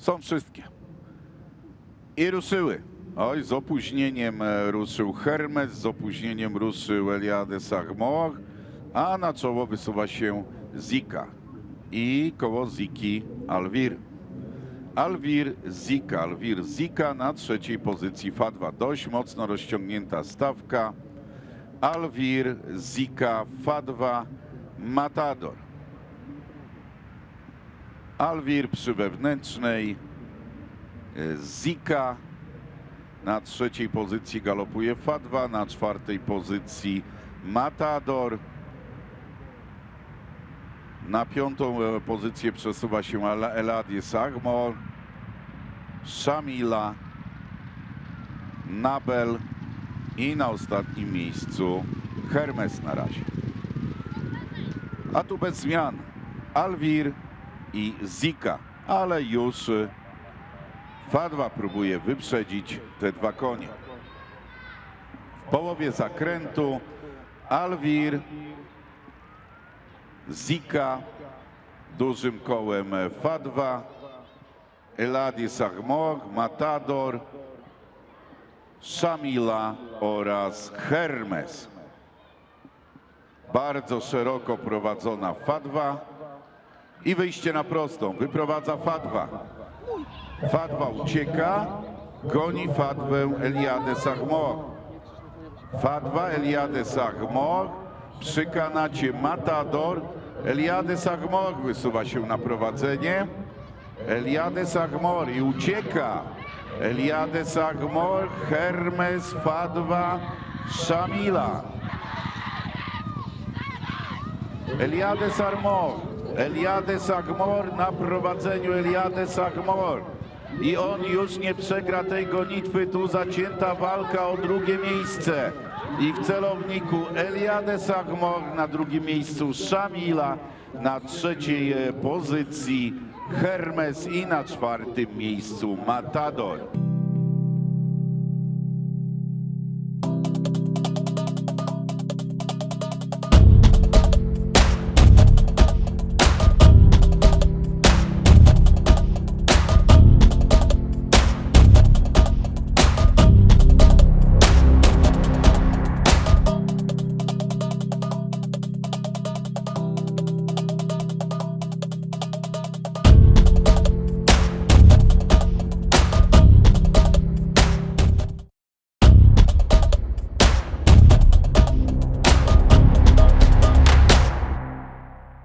Są wszystkie. I ruszyły. Oj, z opóźnieniem e, ruszył Hermes, z opóźnieniem ruszył Eliade Sachmoch, a na czoło wysuwa się Zika. I koło Ziki Alwir. Alwir Zika, Alwir Zika na trzeciej pozycji Fadwa. Dość mocno rozciągnięta stawka. Alwir Zika Fadwa Matador. Alwir przy wewnętrznej. e, Zika na trzeciej pozycji galopuje Fadwa, na czwartej pozycji Matador. Na piątą e, pozycję przesuwa się Ela- Eladio Sagmor, Shamila, Nabel i na ostatnim miejscu Hermes na razie. A tu bez zmian Alwir i Zika, ale już e, Fadwa próbuje wyprzedzić te dwa konie. W połowie zakrętu Alwir, Zika, dużym kołem Fadwa, Eladi Sachmog, Matador, Shamila oraz Hermes. Bardzo szeroko prowadzona Fadwa i wyjście na prostą. Wyprowadza Fadwa. Fadwa ucieka, goni Fadwę Eliade Sachmor. Fadwa Eliade Sachmor, przy kanacie Matador. Eliade Sachmor wysuwa się na prowadzenie. Eliade Sachmor i ucieka. Eliade Sachmor, Hermes, Fadwa, Shamila. Eliade Sarmor. Eliade Sagmor na prowadzeniu Eliade Sagmor. I on już nie przegra tej gonitwy. Tu zacięta walka o drugie miejsce. I w celowniku Eliade Sagmor na drugim miejscu Shamila. Na trzeciej pozycji Hermes i na czwartym miejscu Matador.